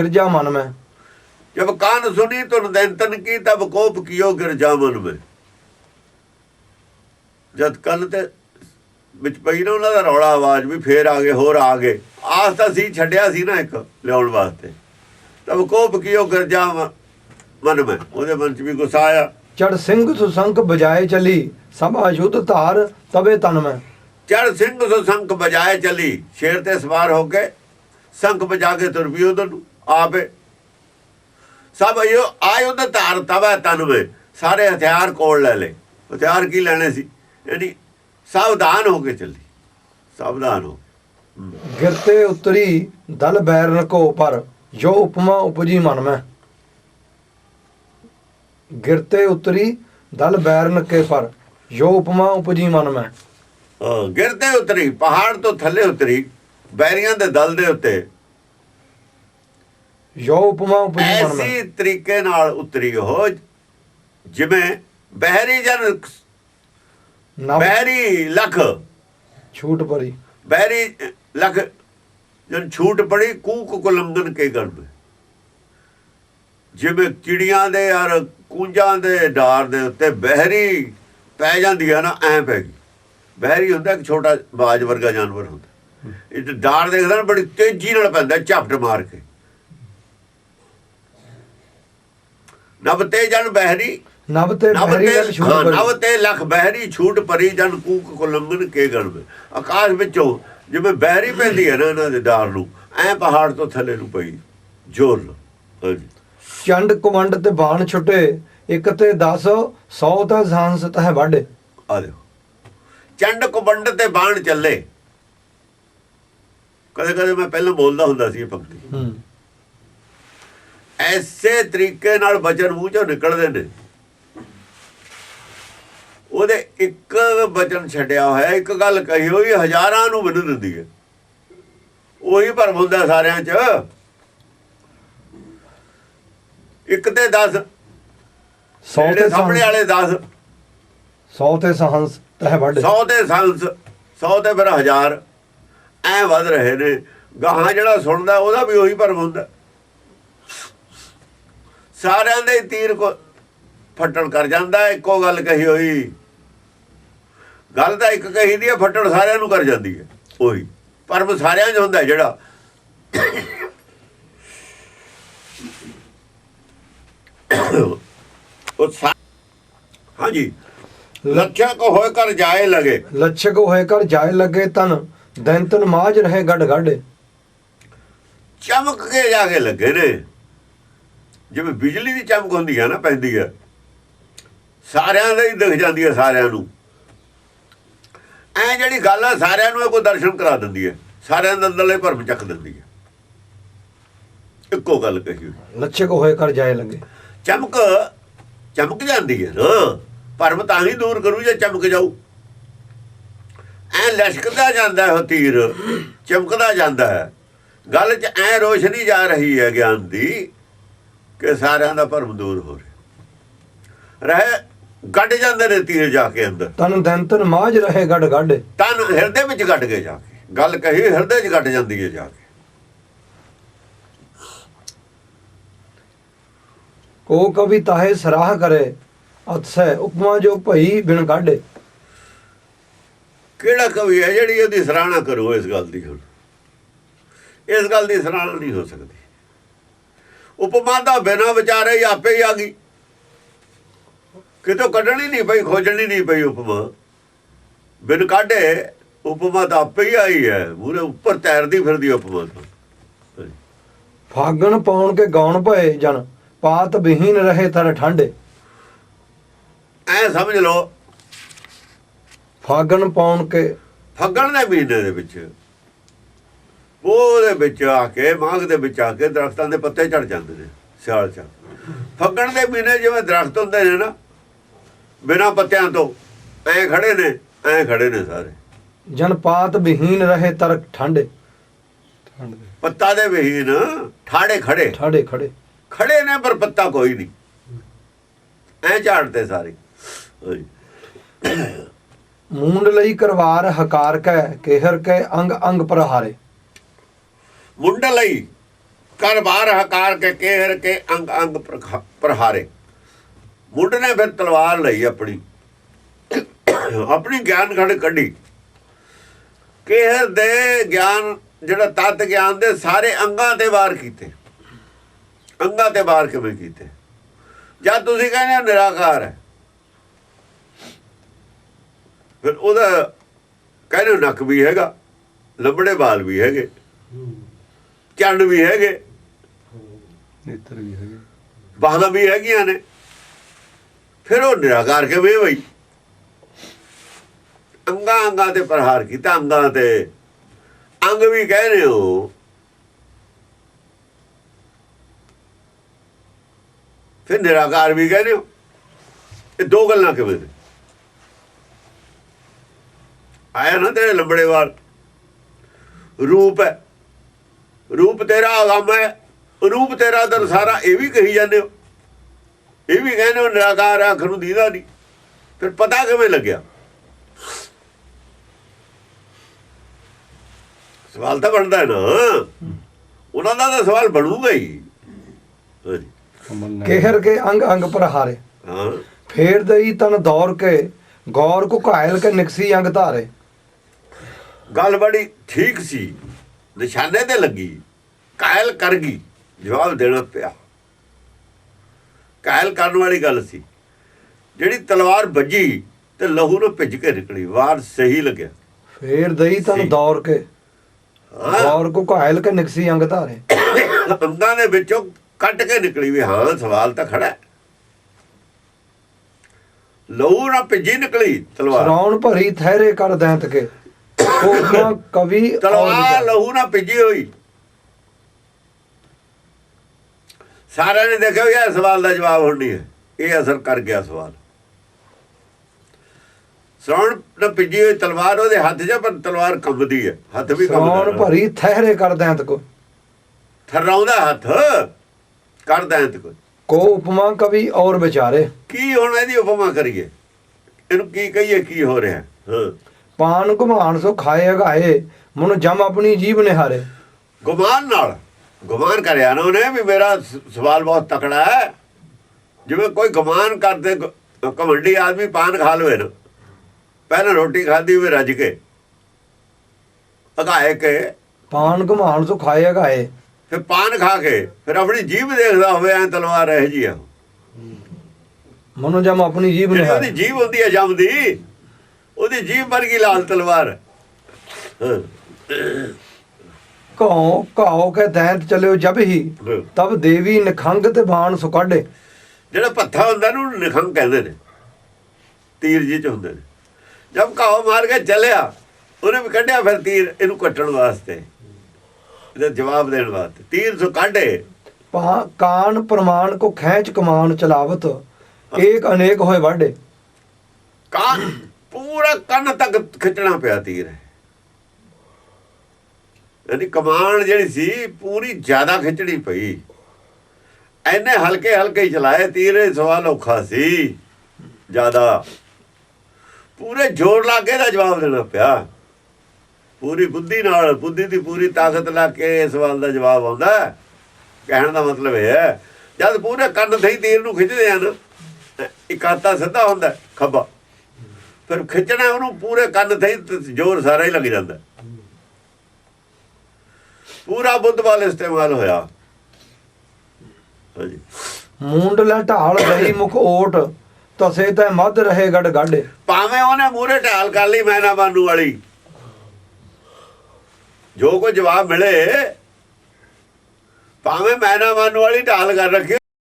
गिरजा मन में जब कान सुनी तुन दैंतन की तब कोप कियो गिर जामन में ਜਦ ਕੰਨ ਤੇ ਵਿੱਚ ਪਈ ਨਾ ਉਹਨਾਂ ਦਾ ਰੌਲਾ ਆਵਾਜ਼ ਵੀ ਫੇਰ ਆ ਗਏ ਹੋਰ ਆ ਗਏ ਆਸ ਤਾਂ ਸੀ ਛੱਡਿਆ ਸੀ ਨਾ ਇੱਕ ਲਿਆਉਣ ਵਾਸਤੇ ਤਬ ਕੋਪ ਕਿਓ ਗਿਰ ਜਾ ਮਨ ਮੈਂ ਉਹਦੇ ਮਨ ਚ ਵੀ ਗੁੱਸਾ ਆਇਆ चढ़ सिंह सुसंक बजाए चली सभा युद्ध धार तबे तन में ਚੜ ਸਿੰਘ ਸੋ ਸੰਖ ਬਜਾਏ ਚਲੀ ਸ਼ੇਰ ਤੇ ਸਵਾਰ ਹੋ ਕੇ ਸੰਖ ਬਜਾ ਕੇ ਤੁਰ ਪਈ ਉਧਰ ਨੂੰ ਆਪੇ। ਸਭ ਅਯੋ ਆਯੁਧ ਧਾਰ ਤਵੈ ਤਨਵੇ ਸਾਰੇ ਹਥਿਆਰ ਕੋਲ ਲੈ ਲੈ ਹਥਿਆਰ ਕੀ ਲੈਣੇ ਸੀ? ਯਾਨੀ ਸਾਵਧਾਨ ਹੋ ਕੇ ਚੱਲੀ। ਸਾਵਧਾਨ ਹੋ ਗਿਰਤੇ ਉਤਰੀ ਦਲ ਬੈਰਨ ਕੋ ਪਰ ਜੋ ਉਪਮਾ ਉਪਜੀ ਮਨ ਮੈਂ। ਗਿਰਤੇ ਉਤਰੀ ਦਲ ਬੈਰ ਨਕੇ ਪਰ। ਜੋ ਉਪਮਾ ਉਪਜੀ ਮਨ ਮੈਂ। ਗਿਰਤੇ ਉਤਰੀ ਪਹਾੜ ਤੋਂ ਥੱਲੇ ਉਤਰੀ। ਬੈਰੀਆਂ ਦੇ ਦਲ ਦੇ ਉੱਤੇ। ਯੋ ਉਪਮਾ ਉਪਜੀ ਮਨ ਮੈਂ। ਐਸੀ ਤਰੀਕੇ ਨਾਲ ਉਤਰੀ ਉਹ ਜਿਵੇਂ ਬਹਿਰੀ ਜਨ ਬਹਿਰੀ ਲਖ। ਛੂਟ ਪੜੀ ਬਹਿਰੀ ਲਖ ਜਨ ਛੂਟ ਪੜੀ ਕੂਕ ਕੁਲੰਗਨ ਕੇ ਗਰਭ ਜਿਵੇਂ ਚਿੜੀਆਂ ਦੇ ਔਰ ਕੂੰਜਾਂ ਦੇ ਡਾਰ ਦੇ ਉੱਤੇ ਬਹਿਰੀ ਪੈ ਜਾਂਦੀ ਹੈ ਨਾ ਐ ਪੈ ਗਈ। ਬਹਿਰੀ ਹੁੰਦਾ ਇੱਕ ਛੋਟਾ ਬਾਜ ਵਰਗਾ ਜਾਨਵਰ ਹੁੰਦਾ। ਇਹ ਡਾਰ ਦੇਖਦਾ ਬੜੀ ਤੇਜ਼ੀ ਨਾਲ ਪੈਂਦਾ ਝਪਟ ਮਾਰ ਕੇ। ਨਵ ਤੇ ਜਨ ਬਹਿਰੀ। ਨਵ ਤੇ ਬਹਿਰੀ ਨਵ ਤੇ ਲਖ ਬਹਿਰੀ ਛੂਟ ਪਰੀ ਜਨ ਕੂਕ ਕੁਲੰਬਨ ਕੇ ਗਣਵੇ। ਆਕਾਸ਼ ਵਿੱਚੋਂ ਜਿਵੇਂ ਬਹਿਰੀ ਪੈਂਦੀ ਹੈ ਨਾ ਇਹਨਾਂ ਦੇ ਡਾਰ ਨੂੰ ਐ ਪਹਾੜ ਤੋਂ ਥੱਲੇ ਨੂੰ ਪਈ ਜੋਰ ਚੰਡ ਕਮੰਡ ਤੇ ਬਾਣ ਛੁੱਟੇ ਇੱਕ ਤੇ 10 100 ਤਾਂ ਜ਼ਾਨ ਸਤ ਹੈ ਵਾਢੇ। ਆ ਲਿਓ ਚੰਡ ਕਮੰਡ ਤੇ ਬਾਣ ਚੱਲੇ। ਕਦੇ ਕਦੇ ਮੈਂ ਪਹਿਲਾਂ ਬੋਲਦਾ ਹੁੰਦਾ ਸੀ ਇਹ ਪੰਕਤੀ। ਹੂੰ। ਐਸੇ ਤਰੀਕੇ ਨਾਲ ਬਚਨ ਮੂੰਹ ਚੋਂ ਨਿਕਲਦੇ ਨੇ। ਉਹਦੇ ਇੱਕ ਬਚਨ ਛੱਡਿਆ ਹੋਇਆ ਇੱਕ ਗੱਲ ਕਹੀ ਹੋਈ ਹਜ਼ਾਰਾਂ ਨੂੰ ਬੰਨ ਦਿੰਦੀ ਹੈ। ਉਹੀ ਭਰਮ ਹੁੰਦਾ ਸਾਰਿਆਂ 'ਚ। ਇੱਕ ਤੇ 10 100 ਜਿਹੜੇ ਤੇ ਸਾਹਮਣੇ ਵਾਲੇ 10 100 ਤੇ ਸਾਂਸ ਤਹ ਵੱਢ। 100 ਤੇ ਸੰਸ 100 ਤੇ ਫਿਰ ਹਜ਼ਾਰ। ਐ ਵੱਧ ਰਹੇ ਨੇ। ਗਾਹਾਂ ਜਿਹੜਾ ਸੁਣਦਾ ਉਹਦਾ ਵੀ ਉਹੀ ਭਰਮ ਹੁੰਦਾ। ਸਾਰਿਆਂ ਦੇ ਤੀਰ ਕੋ ਫੱਟਣ ਕਰ ਜਾਂਦਾ ਇੱਕੋ ਗੱਲ ਕਹੀ ਹੋਈ। ਗੱਲ ਤਾਂ ਇੱਕ ਕਹੀ ਦੀ ਹੈ ਫੱਟਣ ਸਾਰਿਆਂ ਨੂੰ ਕਰ ਜਾਂਦੀ ਹੈ ਉਹੀ। ਭਰਮ ਸਾਰਿਆਂ 'ਚ ਹੁੰਦਾ ਜਿਹੜਾ। ਉਹ ਹਾਂਜੀ। ਲੱਖਿਆ ਕੋ ਹੋਏ ਕਰ ਜਾਏ ਲਗੇ। ਲੱਛਕ ਹੋਏ ਕਰ ਜਾਏ ਲੱਗੇ ਤਨ ਦੈਂਤਨ ਮਾਜ ਰਹੇ ਗੱਡ ਗੱਡ ਚਮਕ ਕੇ ਜਾ ਕੇ ਲੱਗੇ ਨੇ। ਜਿਵੇਂ ਬਿਜਲੀ ਦੀ ਚਮਕ ਹੁੰਦੀ ਹੈ ਨਾ ਪੈਂਦੀ ਹੈ ਸਾਰਿਆਂ ਦੇ ਹੀ ਦਿਖ ਜਾਂਦੀ ਹੈ ਸਾਰਿਆਂ ਨੂੰ। ਐ ਜਿਹੜੀ ਗੱਲ ਹੈ ਸਾਰਿਆਂ ਨੂੰ ਕੋਈ ਦਰਸ਼ਨ ਕਰਾ ਦਿੰਦੀ ਹੈ ਸਾਰਿਆਂ ਦੇ ਅੰਦਰਲੇ ਭਰਮ ਚੱਕ ਦਿੰਦੀ ਹੈ ਇੱਕੋ ਗੱਲ ਕਹੀ ਹੋਈ ਲੱਛਕ ਹੋਏ ਕਰ ਜਾਏ ਲੱਗੇ। ਚਮਕ ਚਮਕ ਜਾਂਦੀ ਹੈ ਨਾ ਭਰਮ ਤਾਂ ਹੀ ਦੂਰ ਕਰੂ ਜੇ ਚਮਕ ਜਾਊ। ਐ ਲਸ਼ਕਦਾ ਜਾਂਦਾ ਹੈ ਉਹ ਤੀਰ ਚਮਕਦਾ ਜਾਂਦਾ। ਹੈ ਗੱਲ 'ਚ ਐ ਰੋਸ਼ਨੀ ਜਾ ਰਹੀ ਹੈ ਗਿਆਨ ਦੀ ਕਿ ਸਾਰਿਆਂ ਦਾ ਭਰਮ ਦੂਰ ਹੋ ਰਿਹਾ। ਰਹੇ ਗੱਡ ਜਾਂਦੇ ਨੇ ਤੀਰ ਜਾ ਕੇ ਅੰਦਰ। ਤਨ ਦੈਂਤਨ ਮਾਜ ਰਹੇ ਗੱਡ ਗੱਡ। ਤਨ ਹਿਰਦੇ ਵਿੱਚ ਗੱਡ ਕੇ ਜਾ ਕੇ। ਗੱਲ ਕਹੀ ਹਿਰਦੇ 'ਚ ਗੱਡ ਜਾਂਦੀ ਹੈ ਜਾ ਕੇ। ਕੋ ਕਵੀ ਤਾਹੇ ਸਰਾਹ ਕਰੇ ਅਤਸੈ ਉਪਮਾ ਜੋ ਭਈ ਬਿਨ ਗੱਡ। ਕਿਹੜਾ ਕਵੀ ਹੈ ਜਿਹੜੀ ਉਹਦੀ ਸਰਾਹਨਾ ਕਰੂ ਇਸ ਗੱਲ ਦੀ ਹੁਣ? ਇਸ ਗੱਲ ਦੀ ਸਰਾਹਨਾ ਨਹੀਂ ਹੋ ਸਕਦੀ। ਉਪਮਾ ਦਾ ਬਿਨਾ ਵਿਚਾਰੇ ਹੀ ਆਪੇ ਹੀ ਆ ਗਈ। ਕਿਤੋਂ ਕੱਢਣੀ ਨਹੀਂ ਪਈ ਖੋਜਣੀ ਨਹੀਂ ਪਈ ਉਪਮਾ। ਬਿਨ ਕਾਢੇ ਉਪਮਾ ਤਾਂ ਆਪੇ ਹੀ ਆਈ ਹੈ। ਮੂਰੇ ਉੱਪਰ ਤੈਰਦੀ ਫਿਰਦੀ ਉਪਮਾ ਤਾਂ। ਫਾਗਣ ਪਾਉਣ ਕੇ ਗਾਉਣ ਭਏ ਜਨ ਪਾਤ ਵਿਹੀਨ ਰਹੇ ਤਰ ਠੰਡੇ। ਐ ਸਮਝ ਲਓ। ਫਾਗਣ ਪਾਉਣ ਕੇ ਫੱਗਣ ਦੇ ਮਹੀਨੇ ਦੇ ਵਿੱਚ। ਉਹਦੇ ਵਿੱਚ ਆ ਕੇ ਮਾਘ ਦੇ ਵਿੱਚ ਆ ਕੇ ਦਰਖਤਾਂ ਦੇ ਪੱਤੇ ਝੜ ਜਾਂਦੇ ਨੇ ਸਿਆਲ ਚ। ਫੱਗਣ ਦੇ ਮਹੀਨੇ ਜਿਵੇਂ ਦਰਖਤ ਹੁੰਦੇ ਨੇ ਨਾ ਬਿਨਾਂ ਪੱਤਿਆਂ ਤੋਂ ਐ ਖੜੇ ਨੇ ਐ ਖੜੇ ਨੇ ਸਾਰੇ। ਜਨ ਪਾਤ ਵਿਹੀਨ ਰਹੇ ਤਰ ਠੰਡੇ ਪੱਤਾ ਦੇ ਵਿਹੀਨ ਠਾੜੇ ਖੜੇ। ਠਾੜੇ ਖੜੇ। ਖੜੇ ਨੇ ਪਰ ਪੱਤਾ ਕੋਈ ਨਹੀਂ। ਐ ਝਾੜਦੇ ਸਾਰੇ। ਮੂੰਡ ਲਈ ਕਰਵਾਰ ਹਕਾਰ ਕੈ ਕੇਹਰ ਕੈ ਅੰਗ ਅੰਗ ਪ੍ਰਹਾਰੇ। ਮੁੰਡ ਲਈ ਕਰ ਬਾਹਰ ਹਕਾਰ ਕੇ ਕਹਿਰ ਕੇ ਅੰਗ ਅੰਗ ਪ੍ਰਹਾਰੇ। ਮੁੰਡ ਨੇ ਫਿਰ ਤਲਵਾਰ ਲਈ ਆਪਣੀ। ਆਪਣੀ ਗਿਆਨ ਖੜ ਕੱਢੀ। ਕਹਿਰ ਦੇ ਗਿਆਨ, ਜਿਹੜਾ ਤਤ ਗਿਆਨ ਦੇ ਸਾਰੇ ਅੰਗਾਂ ਤੇ ਵਾਰ ਕੀਤੇ। ਅੰਗਾਂ ਤੇ ਵਾਰ ਕਿਵੇਂ ਕੀਤੇ? ਜਦ ਤੁਸੀਂ ਕਹਿੰਦੇ ਹੋ ਨਿਰਾਕਾਰ ਹੈ। ਫਿਰ ਉਹਦਾ ਕਹਿੰਦੇ ਹੋ ਨੱਕ ਵੀ ਹੈਗਾ, ਲੰਬੜੇ ਵਾਲ ਵੀ ਹੈਗੇ। ਚੰਡ ਵੀ ਹੈਗੇ। ਨੇਤਰ ਵੀ ਹੈਗੇ। ਬਾਹਾਂ ਵੀ ਹੈਗੀਆਂ ਨੇ। ਫਿਰ ਉਹ ਨਿਰਾਕਾਰ ਕਿਵੇਂ ਬਈ ਅੰਗਾਂ ਅੰਗਾਂ ਤੇ ਪ੍ਰਹਾਰ ਕੀਤਾ ਅੰਗਾਂ ਤੇ। ਅੰਗ ਵੀ ਕਹਿ ਰਹੇ ਹੋ। ਫਿਰ ਨਿਰਾਕਾਰ ਵੀ ਕਹਿ ਰਹੇ ਹੋ। ਇਹ ਦੋ ਗੱਲਾਂ ਕਿਵੇਂ ਨੇ? ਆਇਆ ਨਾ ਤੇਰੇ ਲੰਬੜੇ ਵਾਲ ਰੂਪ ਹੈ। ਰੂਪ ਤੇਰਾ ਅਗੰਮ ਹੈ ਰੂਪ ਤੇਰਾ ਦਰ ਸਾਰਾ ਇਹ ਵੀ ਕਹੀ ਜਾਂਦੇ ਹੋ। ਇਹ ਵੀ ਕਹਿੰਦੇ ਹੋ ਨਿਰਾਕਾਰ ਅੱਖ ਨੂੰ ਦੀਦਾ ਨਹੀਂ। ਫਿਰ ਪਤਾ ਕਿਵੇਂ ਲੱਗਿਆ? ਸਵਾਲ ਤਾਂ ਬਣਦਾ ਹੈ ਨਾ। ਉਹਨਾਂ ਦਾ ਤਾਂ ਸਵਾਲ ਬਣੂਗਾ ਹੀ। ਕਹਿਰ ਕੇ ਅੰਗ ਅੰਗ ਪ੍ਰਹਾਰੇ ਹਾਂ। ਫੇਰ ਦਈ ਤਨ ਦੌਰ ਕੇ ਗੌਰ ਕੋ ਘਾਇਲ ਕੇ ਨਿਕਸੀ ਅੰਗ ਧਾਰੇ। ਗੱਲ ਬੜੀ ਠੀਕ ਸੀ। ਨਿਸ਼ਾਨੇ ਤੇ ਲੱਗੀ ਕਾਇਲ ਕਰ ਗਈ ਜਵਾਬ ਦੇਣਾ ਪਿਆ। ਕਾਇਲ ਕਰਨ ਵਾਲੀ ਗੱਲ ਸੀ ਜਿਹੜੀ ਤਲਵਾਰ ਵੱਜੀ ਤੇ ਲਹੂ ਨੂੰ ਭਿੱਜ ਕੇ ਨਿਕਲੀ ਵਾਰ ਸਹੀ ਲੱਗਿਆ। ਫੇਰ ਦਈ ਤਨ ਦੌਰ ਕੇ। ਗੌਰ ਕੋ ਘਾਇਲ ਕੇ ਨਿਕਸੀ ਅੰਗ ਧਾਰੇ। ਅੰਗਾਂ ਦੇ ਵਿੱਚੋਂ ਕੱਟ ਕੇ ਨਿਕਲੀ ਵੀ ਹਾਂ ਸਵਾਲ ਤਾਂ ਖੜਾ ਲਹੂ ਨਾ ਭਿੱਜੀ ਨਿਕਲੀ ਤਲਵਾਰ। ਸ਼ਰਾਉਣ ਭਰੀ ਥਹਿਰੇ ਕਰ ਦੈਂਤ ਕੇ। ਕੋਕਾ ਕਵੀ ਤਲਵਾਰ। ਲਹੂ ਨਾ ਭਿੱਜੀ ਹੋਈ। ਸਾਰਿਆਂ ਨੇ ਦੇਖਿਆ ਇਹ ਸਵਾਲ ਦਾ ਜਵਾਬ ਹੁਣ ਨਹੀਂ ਹੈ। ਇਹ ਅਸਰ ਕਰ ਗਿਆ ਸਵਾਲ। ਸੌਣ ਨਾ ਭਿੱਜੀ ਹੋਈ ਤਲਵਾਰ ਉਹਦੇ ਹੱਥ 'ਚ ਪਰ ਤਲਵਾਰ ਕੰਬਦੀ ਹੈ। ਹੱਥ ਵੀ ਕੰਬਦਾ ਭਰੀ ਥਹਿਰੇ ਕਰ ਦੈਂਤ ਕੋ ਥਰਾਉਂਦਾ ਹੱਥ। ਕਰਦਾ ਤੇ ਕੋਈ ਕੋ ਉਪਮਾ ਕਵੀ ਔਰ ਵਿਚਾਰੇ। ਕੀ ਹੁਣ ਇਹਦੀ ਉਪਮਾ ਕਰੀਏ? ਇਹਨੂੰ ਕੀ ਕਹੀਏ ਕੀ ਹੋ ਰਿਹਾ? ਹਾਂ। ਪਾਨ ਘੁਮਾਨ ਸੋ ਖਾਏ ਅਗਾਏ ਮਨ ਜਮ ਆਪਣੀ ਜੀਵ ਨਿਹਾਰੇ। ਗੁਮਾਨ ਨਾਲ ਗੁਮਾਨ ਕਰਿਆ ਨਾ ਉਹਨੇ ਵੀ ਮੇਰਾ ਸਵਾਲ ਬਹੁਤ ਤਕੜਾ ਹੈ। ਜਿਵੇਂ ਕੋਈ ਗੁਮਾਨ ਕਰਦੇ ਘਮੰਡੀ ਆਦਮੀ ਪਾਨ ਖਾ ਲਵੇ ਨਾ ਪਹਿਲਾਂ ਰੋਟੀ ਖਾਧੀ ਹੋਵੇ ਰੱਜ ਕੇ। ਅਗਾਏ ਕੇ। ਪਾਨ ਘੁਮਾਨ ਸੋ ਖਾਏ ਅਗਾਏ। ਫਿਰ ਪਾਨ ਖਾ ਕੇ ਫਿਰ ਆਪਣੀ ਜੀਭ ਦੇਖਦਾ ਹੋਵੇ ਐ ਤਲਵਾਰ ਇਹ ਜੀ ਆ। ਮਨੋ ਜਮ ਆਪਣੀ ਉਹਦੀ ਨਿਹਾਰੇ। ਜੀਭ ਹੁੰਦੀ ਹੈ ਜੰਮਦੀ ਉਹਦੀ ਜੀਭ ਵਰਗੀ ਲਾਲ ਤਲਵਾਰ। ਕਉ ਕਉ ਕੇ ਦੈਂਤ ਚਲਿਓ ਜਬ ਹੀ। ਤਬ ਦੇਵੀ ਨਖੰਗ ਤੇ ਬਾਣ ਸੋ ਕਾਢੇ ਜਿਹੜਾ ਪੱਥਾ ਹੁੰਦਾ ਨੂੰ ਨਿਖੰਗ ਕਹਿੰਦੇ ਨੇ। ਤੀਰ ਜੀ ਚ ਹੁੰਦੇ ਨੇ। ਜਦ ਘਾव ਮਾਰ ਕੇ ਚੱਲਿਆ ਉਹਨੇ ਵੀ ਕੱਢਿਆ ਫਿਰ ਤੀਰ ਇਹਨੂੰ ਕੱਟਣ ਵਾਸਤੇ। ਇਹਦਾ ਜਵਾਬ ਦੇਣ ਵਾਸਤੇ। ਤੀਰ ਸੋ ਕਾਢੇ। ਪਾ ਕਾਨ ਪ੍ਰਮਾਣ ਕੋ ਖੈਂਚ ਕਮਾਨ ਚਲਾਵਤ ਏਕ ਅਨੇਕ ਹੋਏ ਵਾਢੇ। ਕਾਨ ਪੂਰਾ ਕੰਨ ਤੱਕ ਖਿੱਚਣਾ ਪਿਆ ਤੀਰ। ਯਾਨੀ ਕਮਾਨ ਜਿਹੜੀ ਸੀ, ਪੂਰੀ ਜ਼ਿਆਦਾ ਖਿੱਚਣੀ ਪਈ। ਐਨੇ ਹਲਕੇ ਹਲਕੇ ਹੀ ਚਲਾਏ ਤੀਰ, ਇਹ ਸਵਾਲ ਔਖਾ ਸੀ। ਜ਼ਿਆਦਾ। ਪੂਰੇ ਜ਼ੋਰ ਲਾ ਕੇ ਦਾ ਜਵਾਬ ਦੇਣਾ ਪਿਆ। ਪੂਰੀ ਬੁੱਧੀ ਨਾਲ, ਬੁੱਧੀ ਦੀ ਪੂਰੀ ਤਾਕਤ ਲਾ ਕੇ ਇਸ ਸਵਾਲ ਦਾ ਜਵਾਬ ਆਉਂਦਾ। ਕਹਿਣ ਦਾ ਮਤਲਬ ਇਹ ਹੈ, ਜਦ ਪੂਰੇ ਕੰਨ ਥਈ ਤੀਰ ਨੂੰ ਖਿੱਚਦੇ ਆ ਨਾ ਇੱਕ ਸਿੱਧਾ ਹੁੰਦਾ, ਖੱਬਾ। ਫਿਰ ਖਿੱਚਣਾ ਉਹਨੂੰ ਪੂਰੇ ਕੰਨ ਤੇ ਜ਼ੋਰ ਸਾਰਾ ਹੀ ਲੱਗ ਜਾਂਦਾ। ਪੂਰਾ ਬੁੱਧ ਵਾਲ ਇਸਤੇਮਾਲ ਹੋਇਆ। ਹਾਂਜੀ। ਮੂੰਡ ਲੈ ਢਾਲ ਗਈ ਮੁਖ ਓਟ ਤਸੇ ਤੈ ਮੱਧ ਰਹੇ ਗੜ ਗਾਢੇ। ਭਾਵੇਂ ਉਹਨੇ ਮੂਰੇ ਢਾਲ ਕਰ ਲਈ ਮੈਨਾ ਬਾਨੂ ਵਾਲੀ। ਜੋ ਕੋ ਜਵਾਬ ਮਿਲੇ ਭਾਵੇਂ ਮੈਨਾ ਬਾਨੂ ਵਾਲੀ ਢਾਲ ਕਰ ਰੱਖੀ